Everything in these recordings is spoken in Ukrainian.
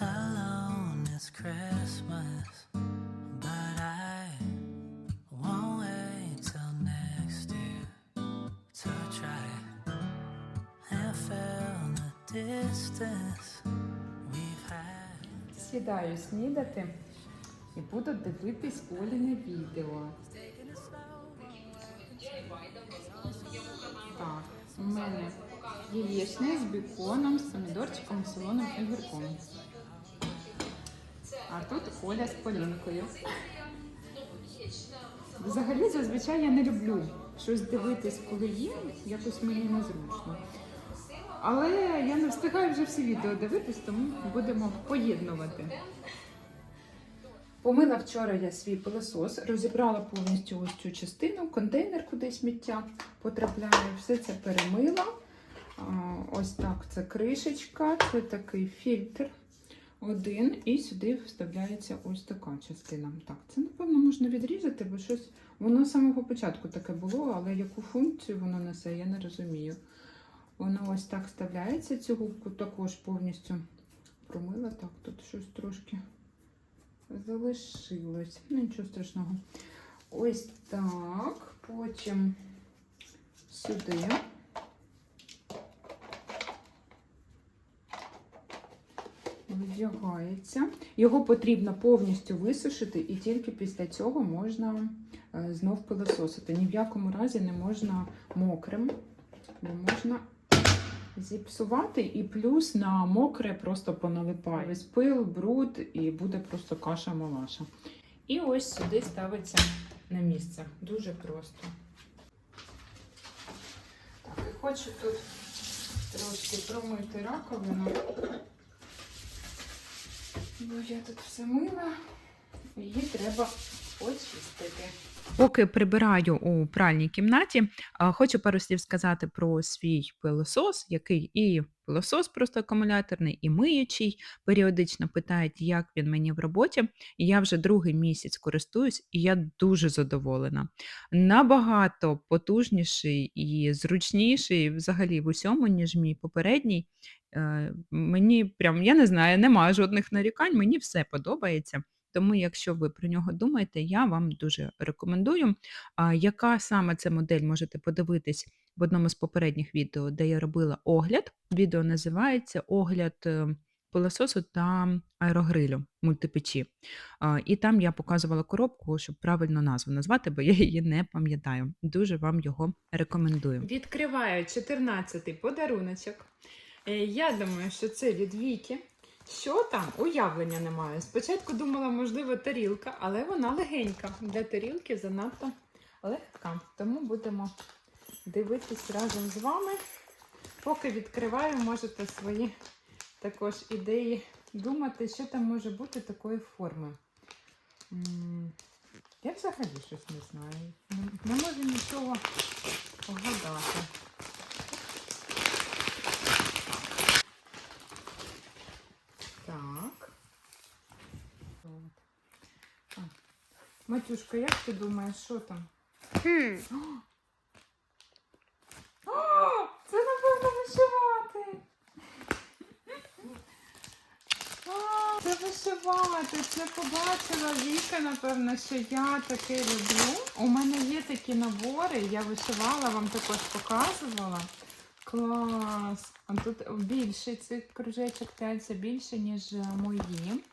alone it's Christmas, but I won't wait till next year to try and fill the distance we've. Сідаю снідати і буду дивитись Оліне відео. Так, у мене яєчня з беконом, з помідорчиком, солоним огірком. А тут Оля з Полінкою. Взагалі, зазвичай я не люблю щось дивитись, коли їм, якось мені незручно. Але я не встигаю вже всі відео дивитись, тому будемо поєднувати. Помила вчора я свій пилосос, розібрала повністю ось цю частину, контейнер, куди сміття потрапляє, все це перемила. Ось так це кришечка, це такий фільтр один, і сюди вставляється ось така частина. Так, це напевно можна відрізати, бо щось воно з самого початку таке було, але яку функцію воно несе, я не розумію. Воно ось так вставляється. Цю губку також повністю промила. Так, тут щось трошки залишилось. Ну, нічого страшного. Ось так. Потім сюди. Вдягається. Його потрібно повністю висушити, і тільки після цього можна е, знов пилососити. Ні в якому разі не можна мокрим, бо можна зіпсувати, і плюс на мокре просто поналипає весь пил, бруд, і буде просто каша-малаша. І ось сюди ставиться на місце. Дуже просто. Так, і хочу тут трошки промити раковину. Бо я тут все мила, її треба очистити. Поки прибираю у пральній кімнаті, хочу пару слів сказати про свій пилосос, який і пилосос просто акумуляторний, і миючий. Періодично питають, як він мені в роботі. Я вже другий місяць користуюсь, і я дуже задоволена. Набагато потужніший і зручніший взагалі в усьому, ніж мій попередній. Е, Мені прям, я не знаю, немає жодних нарікань, мені все подобається. Тому, якщо ви про нього думаєте, я вам дуже рекомендую. А, яка саме це модель, можете подивитись в одному з попередніх відео, де я робила огляд. Відео називається Огляд е, пилососу та аерогрилю мультипечі. І там я показувала коробку, щоб правильно назву назвати, бо я її не пам'ятаю. Дуже вам його рекомендую. Відкриваю 14-й подаруночок. Е, Я думаю, що це від Віки. Що там? Уявлення немає. Спочатку думала, можливо, тарілка, але вона легенька. Для тарілки занадто легка. Тому будемо дивитись разом з вами. Поки відкриваю, можете свої також ідеї думати, що там може бути такої форми. Я взагалі щось не знаю. Не- можу нічого вгадати. Так. От. А. Матюшка, як ти думаєш, що там? О, це напевно вишивати. А, Це вишивати. Це побачила Віка, напевно, що я таке люблю. У мене є такі набори, я вишивала, вам також показувала. Клас! А тут більше цих кружечок 5 більше, ніж мої.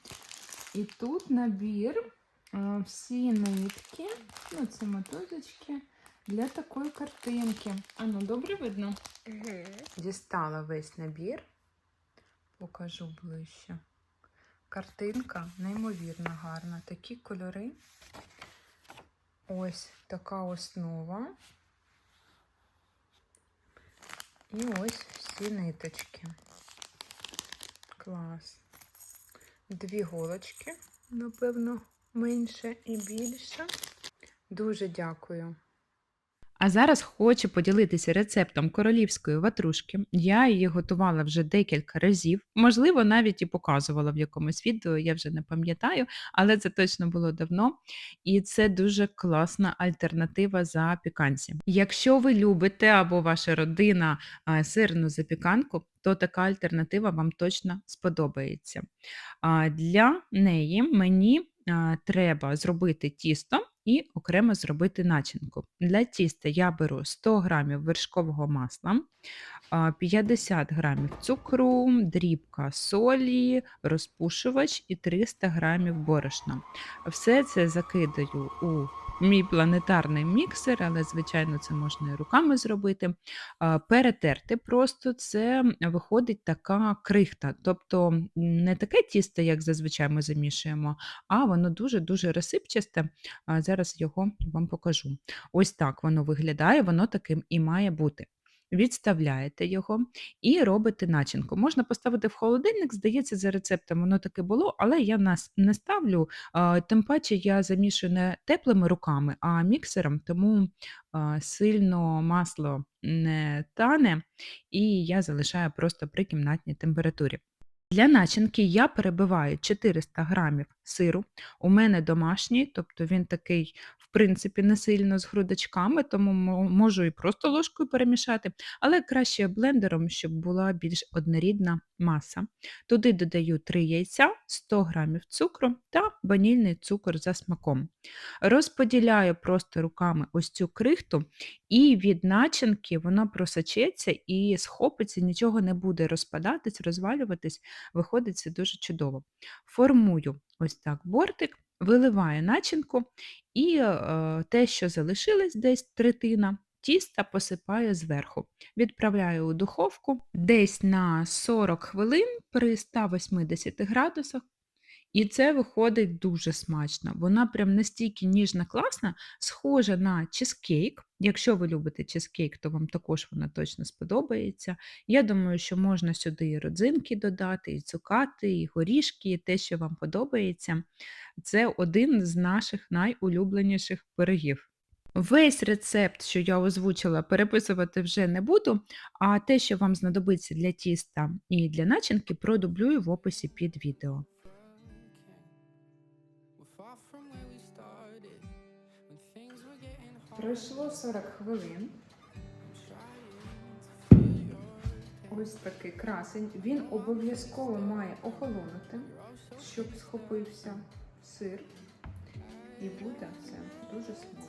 І тут набір всі нитки, ну це мотузочки для такої картинки. А ну добре видно? Дістала весь набір. Покажу ближче. Картинка неймовірно гарна. Такі кольори. Ось така основа. І ось всі ниточки. Клас. Дві голочки, напевно, менше і більше. Дуже дякую. А зараз хочу поділитися рецептом королівської ватрушки. Я її готувала вже декілька разів, можливо, навіть і показувала в якомусь відео, я вже не пам'ятаю, але це точно було давно. І це дуже класна альтернатива запіканці. Якщо ви любите або ваша родина сирну запіканку, то така альтернатива вам точно сподобається. Для неї мені треба зробити тісто і окремо зробити начинку. Для тіста я беру 100 г вершкового масла, 50 г цукру, дрібка солі, розпушувач і 300 г борошна. Все це закидаю у мій планетарний міксер, але, звичайно, це можна і руками зробити. Перетерти просто це виходить така крихта. Тобто не таке тісто, як зазвичай ми замішуємо, а воно дуже-дуже розсипчасте. Зараз його вам покажу. Ось так воно виглядає, воно таким і має бути. Відставляєте його і робите начинку. Можна поставити в холодильник, здається, за рецептом воно таке було, але я нас не ставлю. Тим паче я замішую не теплими руками, а міксером, тому сильно масло не тане, і я залишаю просто при кімнатній температурі. Для начинки я перебиваю 400 грамів сиру. У мене домашній, тобто він такий, принципі, не сильно з грудочками, тому можу і просто ложкою перемішати, але краще блендером, щоб була більш однорідна маса. Туди додаю 3 яйця, 100 грамів цукру та ванільний цукор за смаком. Розподіляю просто руками ось цю крихту, і від начинки вона просочеться і схопиться, нічого не буде розпадатись, розвалюватись. Виходить це дуже чудово. Формую ось так бортик, виливаю начинку і е, те, що залишилось десь третина, тіста посипаю зверху. Відправляю у духовку десь на 40 хвилин при 180 градусах. І це виходить дуже смачно. Вона прям настільки ніжна, класна, схожа на чизкейк. Якщо ви любите чизкейк, то вам також вона точно сподобається. Я думаю, що можна сюди і родзинки додати, і цукати, і горішки, і те, що вам подобається. Це один з наших найулюбленіших пирогів. Весь рецепт, що я озвучила, переписувати вже не буду, а те, що вам знадобиться для тіста і для начинки, продублюю в описі під відео. Пройшло 40 хвилин. Ось такий красень. Він обов'язково має охолонути, щоб схопився сир. І буде це дуже смачно.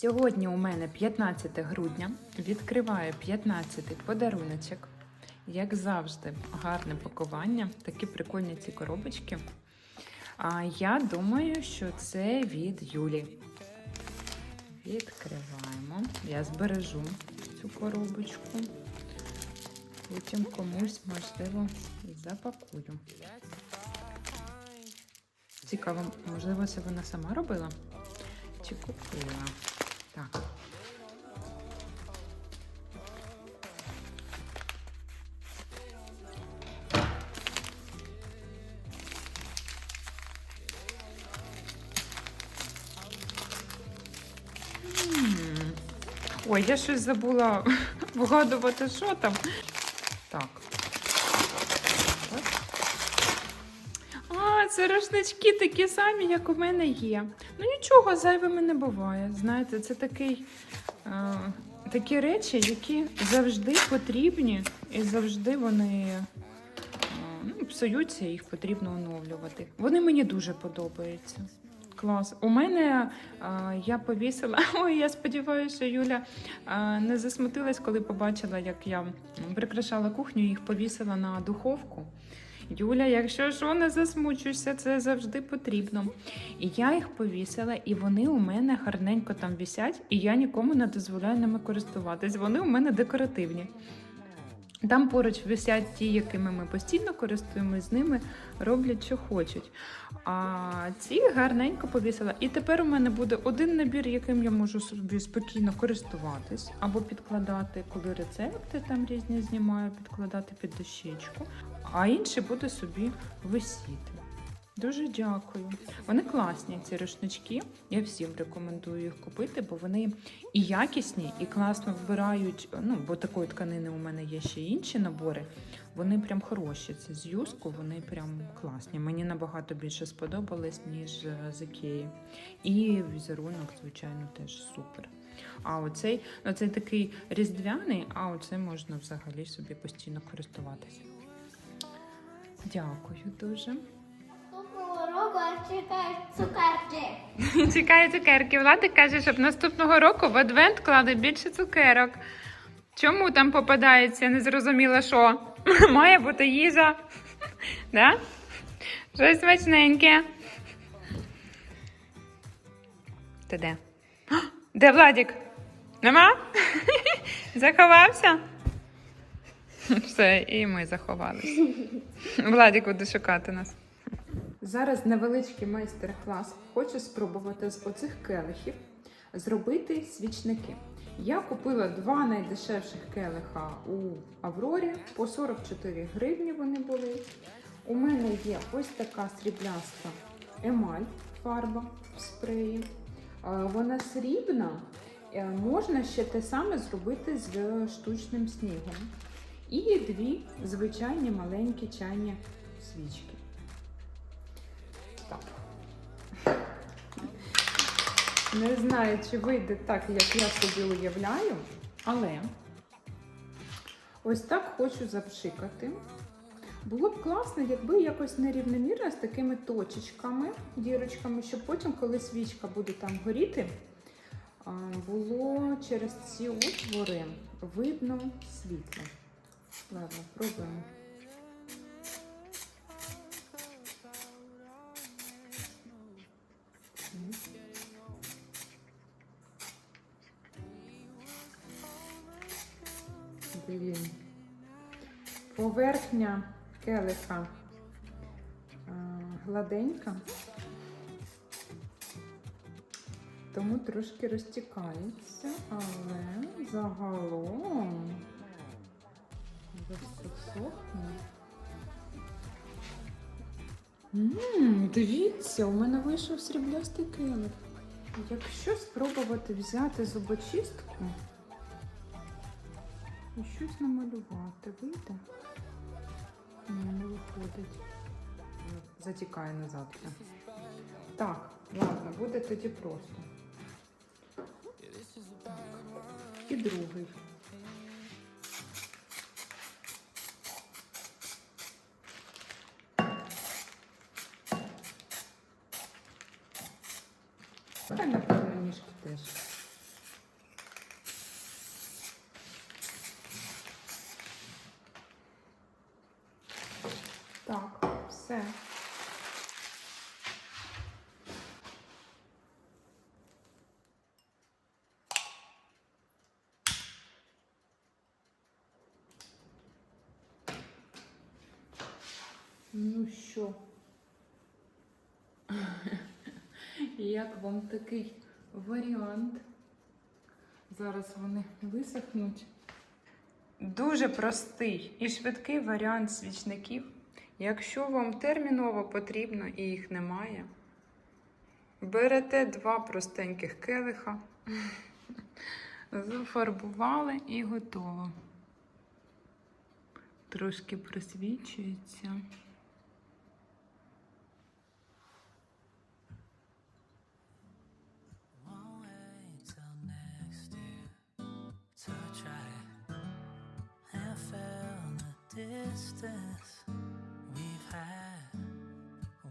Сьогодні у мене 15 грудня. Відкриваю 15-й подаруночок. Як завжди, гарне пакування, такі прикольні ці коробочки. А я думаю, що це від Юлі. Відкриваємо. Я збережу цю коробочку. Потім комусь, можливо, запакую. Цікаво, можливо, це вона сама робила? Чи купила? Так. Ой, я щось забула вгадувати, що там. Так. Це рушнички такі самі, як у мене є. Ну нічого зайвими не буває. Знаєте, це такий, е, такі речі, які завжди потрібні, і завжди вони е, ну, псуються, їх потрібно оновлювати. Вони мені дуже подобаються. Клас. У мене е, я повісила. Ой, я сподіваюся, Юля е, не засмутилась, коли побачила, як я прикрашала кухню, їх повісила на духовку. Юля, якщо що, не засмучуйся, це завжди потрібно. І я їх повісила, і вони у мене гарненько там вісять, і я нікому не дозволяю ними користуватись. Вони у мене декоративні. Там поруч висять ті, якими ми постійно користуємося, з ними роблять, що хочуть. А ці гарненько повісила. І тепер у мене буде один набір, яким я можу собі спокійно користуватись, або підкладати, коли рецепти там різні знімаю, підкладати під дощечку, а інший буде собі висіти. Дуже дякую. Вони класні, ці рушнички. Я всім рекомендую їх купити, бо вони і якісні, і класно вбирають. Ну, бо такої тканини у мене є ще інші набори. Вони прям хороші. Це з юску, вони прям класні. Мені набагато більше сподобались, ніж е, з Ікеї. І візерунок, звичайно, теж супер. А оцей, оцей такий різдвяний, а оце можна взагалі собі постійно користуватися. Дякую дуже. Цукерки. Чекає цукерки. Владик каже, щоб наступного року в адвент кладе більше цукерок. Чому там попадається, не зрозуміла, що має бути їжа. Да? Щось смачненьке. Ти де? Де Владик? Нема? Заховався? Все, і ми заховалися. Владик буде шукати нас. Зараз невеличкий майстер-клас. Хочу спробувати з оцих келихів зробити свічники. Я купила два найдешевших келиха у Аврорі по 44 гривні вони були. У мене є ось така срібляста емаль, фарба в спреї. Е, Вона срібна. Е, Можна ще те саме зробити з штучним снігом. І дві звичайні маленькі чайні свічки. Так. Не знаю, чи вийде так, як я собі уявляю, але ось так хочу запшикати. Було б класно, якби якось нерівномірно з такими точечками, дірочками, щоб потім, коли свічка буде там горіти, було через ці отвори видно світло. Ладно, пробуємо. Блін. Поверхня келиха гладенька, тому трошки розтікається, але загалом все сохне. Ммм, дивіться, у мене вийшов сріблястий келих. Якщо спробувати взяти зубочистку і щось намалювати, вийде? Ні, не виходить. Затікає назад. Так, ладно, буде тоді просто. Так. І другий. Та напевно ніжки теж. Так, все. Ну що? Як вам такий варіант? Зараз вони висохнуть. Дуже простий і швидкий варіант свічників. Якщо вам терміново потрібно і їх немає, берете два простеньких келиха, зафарбували і готово. Трошки просвічується. Distance we've had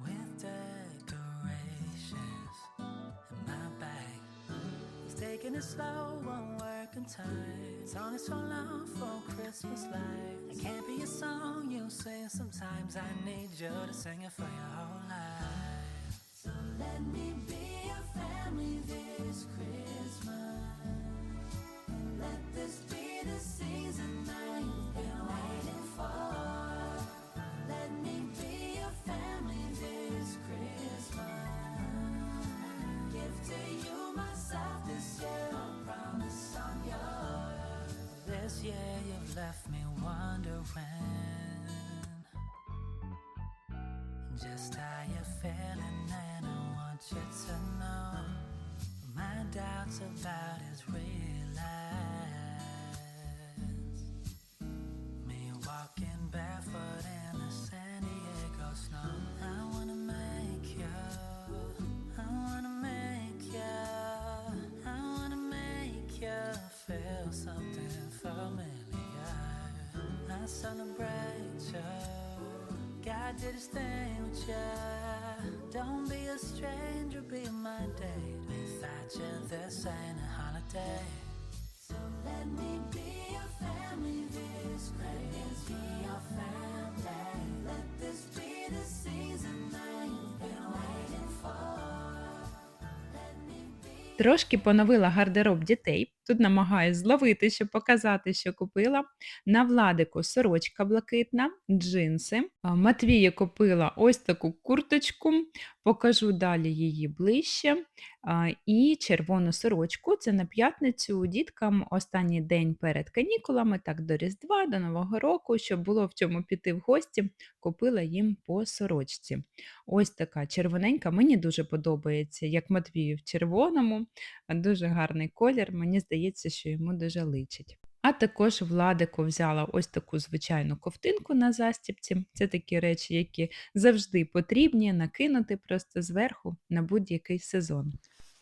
with decorations in my bag. He's taking it slow, won't time. It's is so long for Christmas lights. It can't be a song you sing. Sometimes I need you to sing it for your whole left me wondering just how you're feeling, and I want you to know my doubts about is realized. Did thing with you. Don't be a stranger, be my date. Without you, this ain't a holiday. So let me be your family this Christmas. Be your family. Let this be the season you've been waiting for. Трошки поновила гардероб дітей. Тут намагаюсь зловити, щоб показати, що купила. На владику сорочка блакитна, джинси. Матвія купила ось таку курточку, покажу далі її ближче. І червону сорочку. Це на п'ятницю діткам останній день перед канікулами, так до Різдва, до Нового року, щоб було в чому піти в гості, купила їм по сорочці. Ось така червоненька, мені дуже подобається, як Матвію в червоному. Дуже гарний колір, мені здається, що йому дуже личить. А також Владику взяла ось таку звичайну ковтинку на застіпці. Це такі речі, які завжди потрібні накинути просто зверху на будь-який сезон.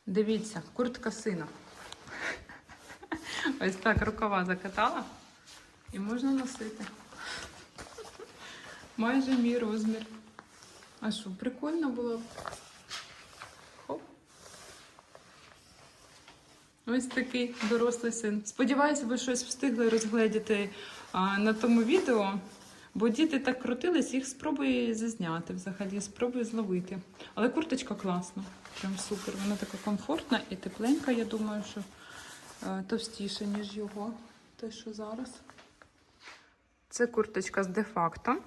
Дивіться, куртка сина. Ось так рукава закатала і можна носити. Майже мій розмір. А що, прикольно було? Хоп. Ось такий дорослий син. Сподіваюся, ви щось встигли розгледіти а, на тому відео, бо діти так крутились, їх спробую зазняти взагалі, спробую зловити. Але курточка класна, прям супер. Вона така комфортна і тепленька, я думаю, що е, товстіша, ніж його. Те, що зараз. Це курточка з де-факто.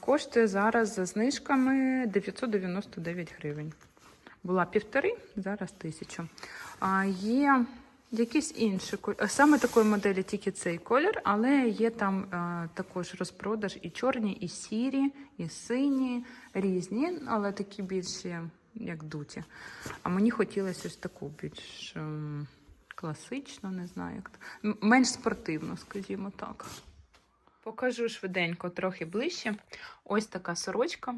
Коштує зараз за знижками 999 гривень. Була півтори, зараз тисячу. Є якісь інші кольори. Саме такої моделі тільки цей колір, але є там е, також розпродаж і чорні, і сірі, і сині, різні, але такі більші, як дуті. А мені хотілося ось таку більш ем, класичну, не знаю, як менш спортивну, скажімо так. Покажу швиденько, трохи ближче. Ось така сорочка.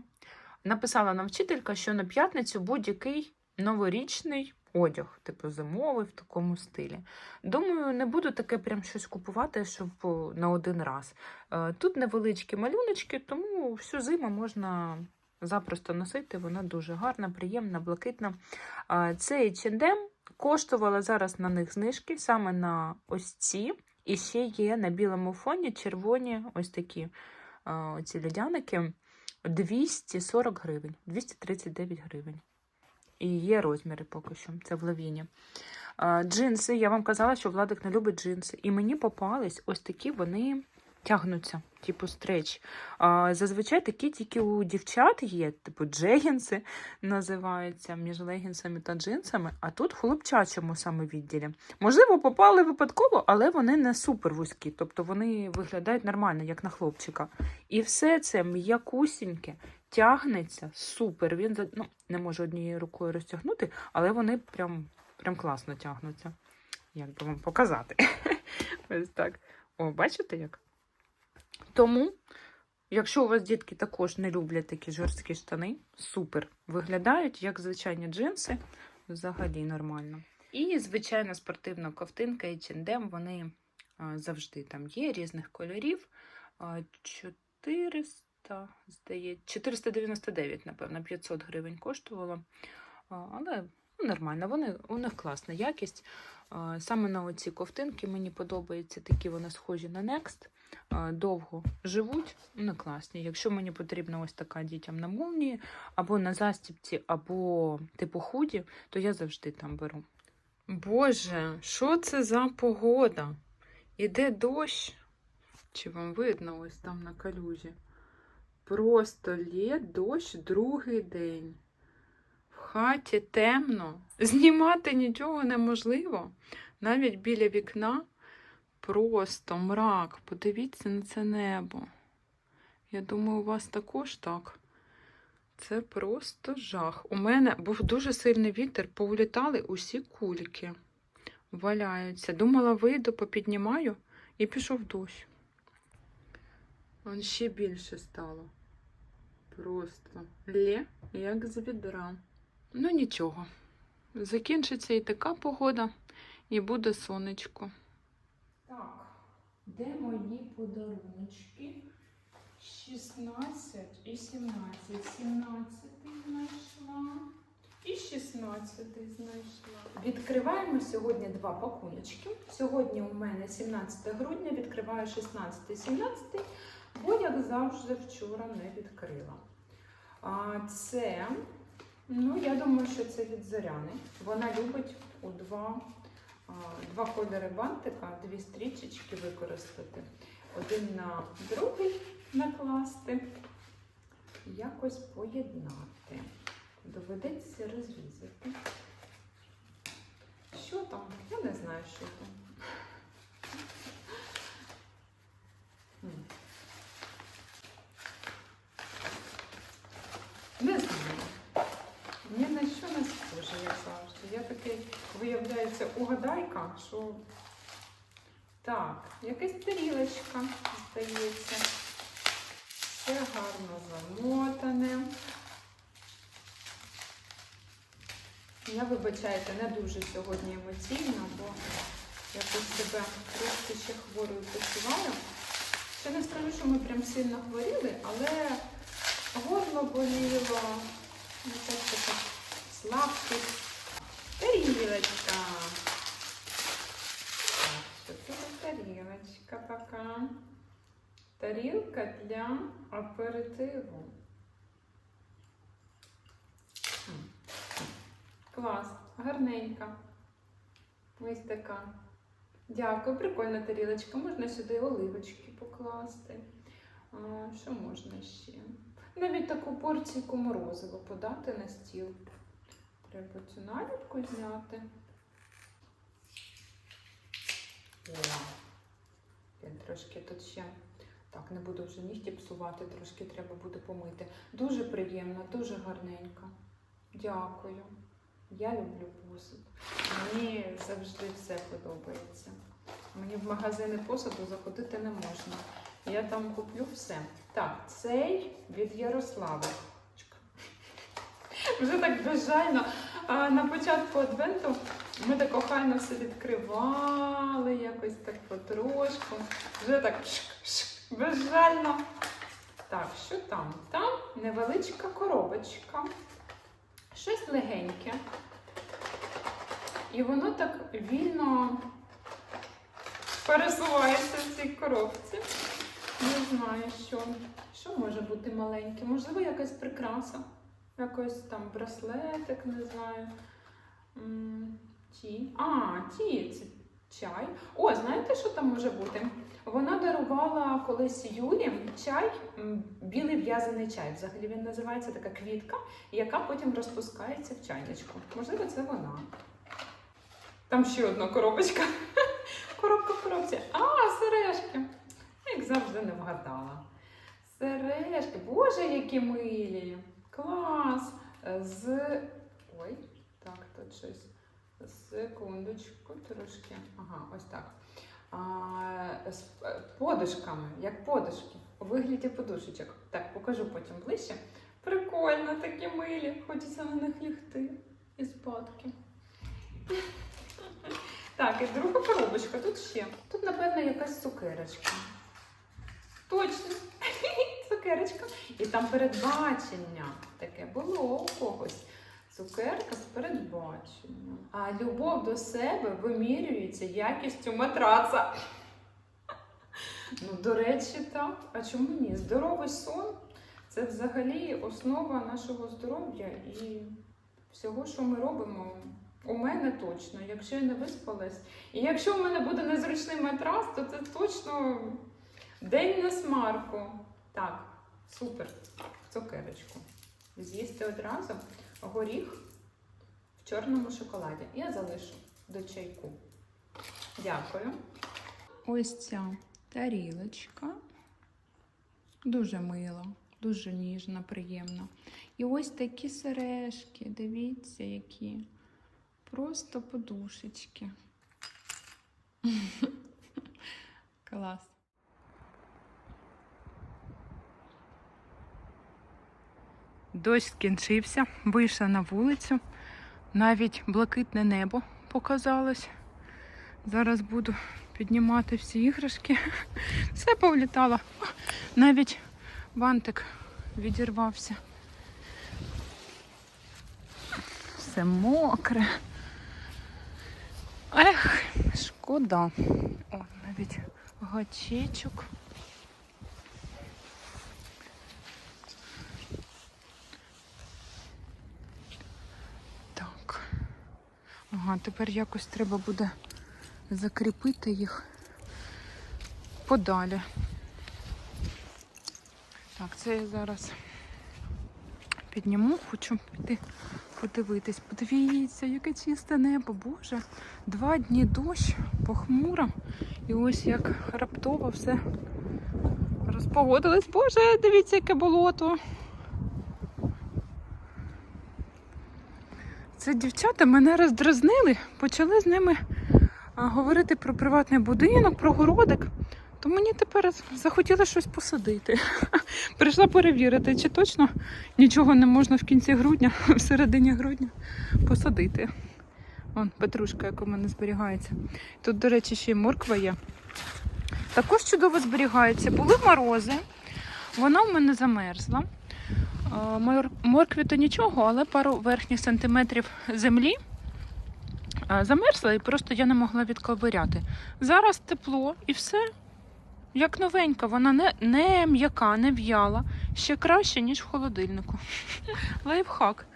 Написала нам вчителька, що на п'ятницю будь-який новорічний одяг, типу зимовий в такому стилі. Думаю, не буду таке прям щось купувати, щоб на один раз. Е, Тут невеличкі малюночки, тому всю зиму можна запросто носити. Вона дуже гарна, приємна, блакитна. Е, Це H&M. Коштувала зараз на них знижки саме на ось ці. І ще є на білому фоні червоні ось такі е, оці льодяники. 240 гривень, 239 гривень. І є розміри поки що. Це в лавіні. Джинси, я вам казала, що Владик не любить джинси. І мені попались ось такі, вони тягнуться, типу стреч. Зазвичай такі тільки у дівчат є, типу джегінси називаються між легінсами та джинсами, а тут в хлопчачому саме відділі. Можливо, попали випадково, але вони не супер вузькі, тобто вони виглядають нормально, як на хлопчика. І все це м'якусіньке, тягнеться супер. Він ну, не можу однією рукою розтягнути, але вони прям, прям класно тягнуться. Як би вам показати? Ось так. О, бачите як? Тому, якщо у вас дітки також не люблять такі жорсткі штани, супер. Виглядають як звичайні джинси, взагалі нормально. І, звичайно, спортивна ковтинка H&M, вони а, завжди там є, різних кольорів. А, 400, здається, 499, напевно, 500 гривень коштувало. Але ну, нормально, вони, у них класна якість. Саме на оці ковтинки мені подобаються такі, вони схожі на Next. довго живуть, вони класні. Якщо мені потрібна ось така дітям на молнії, або на застіпці, або типу худі, то я завжди там беру. Боже, що це за погода? Іде дощ. Чи вам видно ось там на калюжі? Просто лє дощ другий день. В хаті темно. Знімати нічого неможливо. Навіть біля вікна просто мрак. Подивіться на це небо. Я думаю, у вас також так. Це просто жах. У мене був дуже сильний вітер, повлітали усі кульки. Валяються. Думала, вийду, попіднімаю і пішов дощ. Он ще більше стало. Просто лє, як з відра. Ну нічого. Закінчиться і така погода, і буде сонечко. Так, де мої подаруночки? 16 і 17. 17 знайшла. І 16 знайшла. Відкриваємо сьогодні два пакуночки. Сьогодні у мене 17 грудня, відкриваю 16 і 17, бо, як завжди, вчора не відкрила. А це, ну, я думаю, що це від Зоряни. Вона любить у два, два кольори бантика, дві стрічечки використати. Один на другий накласти, якось поєднати. Доведеться розрізати. Що там? Я не знаю, що там. М. Не знаю. Ні на що не схоже, як завжди. Я такий, виявляється, угадайка, що. Так, якась тарілочка, здається. Все гарно замотане. Я, вибачайте, не дуже сьогодні емоційна, бо якось себе трошки ще хворою почуваю. Ще не скажу, що ми прям сильно хворіли, але горло боліло, якась така слабкість. Тарілочка. Так, за тарілочка така? Тарілка для аперитиву. Клас, гарненька. Ось така. Дякую, прикольна тарілочка. Можна сюди оливочки покласти. А, що можна ще? Навіть таку порційку морозива подати на стіл. Треба цю наліпку зняти. О, я трошки тут ще. Так, не буду вже нігті псувати, трошки треба буде помити. Дуже приємно, дуже гарненько. Дякую. Я люблю посуд. Мені завжди все подобається. Мені в магазини посуду заходити не можна. Я там куплю все. Так, цей від Ярослави. Вже так безжально. А на початку адвенту ми так охайно все відкривали, якось так потрошку. Вже так безжально. Так, що там? Там невеличка коробочка. Щось легеньке. І воно так вільно пересувається в цій коробці. Не знаю, що. Що може бути маленьке? Можливо, якась прикраса. Якось там браслетик, не знаю. Ті. А, ті, це чай. О, знаєте, що там може бути? Вона дарувала колись Юлі чай, білий в'язаний чай. Взагалі він називається така квітка, яка потім розпускається в чайничку. Можливо, це вона. Там ще одна коробочка. Коробка в коробці. А, сережки. Як завжди не вгадала. Сережки. Боже, які милі. Клас. З. Ой, так, тут щось. Секундочку, трошки. Ага, ось так. А, з е, подушками, як подушки, у вигляді подушечок. Так, покажу потім ближче. Прикольно, такі милі. Хочеться на них лягти і спадки. Так, і друга коробочка, тут ще. Тут, напевно, якась цукерочка. Точно, цукерочка. І там передбачення. Таке було у когось. Цукерка з передбаченням. А любов до себе вимірюється якістю матраца. Ну, до речі, так. А чому ні? Здоровий сон це взагалі основа нашого здоров'я і всього, що ми робимо. У мене точно, якщо я не виспалась. І якщо в мене буде незручний матрас, то це точно день на смарку. Так, супер. Цукерочку. З'їсти одразу горіх в чорному шоколаді. Я залишу до чайку. Дякую. Ось ця тарілочка. Дуже мила, дуже ніжна, приємна. І ось такі сережки, дивіться, які. Просто подушечки. Клас. Дощ скінчився, вийшла на вулицю. Навіть блакитне небо показалось. Зараз буду піднімати всі іграшки. Все повлітало. Навіть бантик відірвався. Все мокре. Ех, шкода. О, навіть гачечок. Так. Ага, тепер якось треба буде закріпити їх подалі. Так, це я зараз підніму, хочу піти подивитись. Подивіться, яке чисте небо, Боже. Два дні дощ, похмуро. І ось як раптово все розпогодилось. Боже, дивіться, яке болото. Це дівчата мене роздразнили, почали з ними говорити про приватний будинок, про городик. То мені тепер захотілося щось посадити. Прийшла перевірити, чи точно нічого не можна в кінці грудня, в середині грудня посадити. Вон петрушка, яка в мене зберігається. Тут, до речі, ще й морква є. Також чудово зберігається. Були морози, вона в мене замерзла. Мор- Моркві то нічого, але пару верхніх сантиметрів землі замерзла і просто я не могла відковиряти. Зараз тепло і все. Як новенька, вона не, не м'яка, не в'яла. Ще краще, ніж в холодильнику. Лайфхак.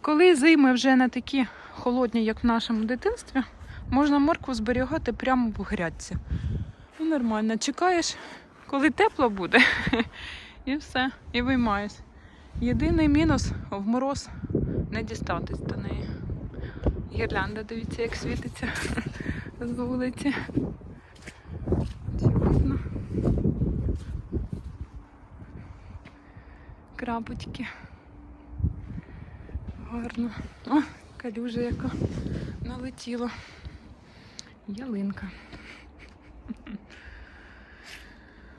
Коли зими вже не такі холодні, як в нашому дитинстві, можна моркву зберігати прямо в грядці. Ну, нормально. Чекаєш, коли тепло буде, і все, і виймаєш. Єдиний мінус в мороз не дістатись до неї. Гірлянда, дивіться, як світиться з вулиці. Видно? Крапочки. Гарно. О, калюжа яка налетіла. Ялинка.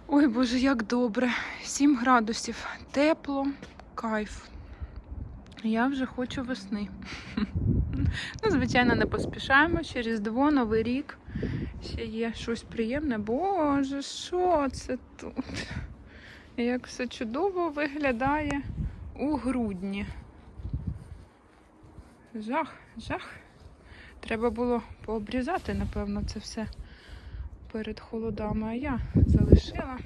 Ой, Боже, як добре. 7 градусів. Тепло, кайф. Я вже хочу весни. Ну, звичайно, не поспішаємо. Через Різдво, Новий рік. Ще є щось приємне. Боже, що це тут? Як все чудово виглядає у грудні. Жах, жах. Треба було пообрізати, напевно, це все перед холодами, а я залишила.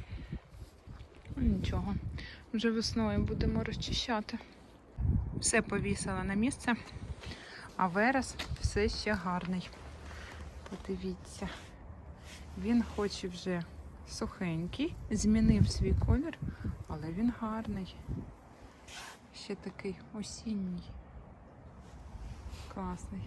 Нічого, вже весною будемо розчищати. Все повісила на місце, а верес все ще гарний. Подивіться, він хоч і вже сухенький, змінив свій колір, але він гарний. Ще такий осінній. Класний.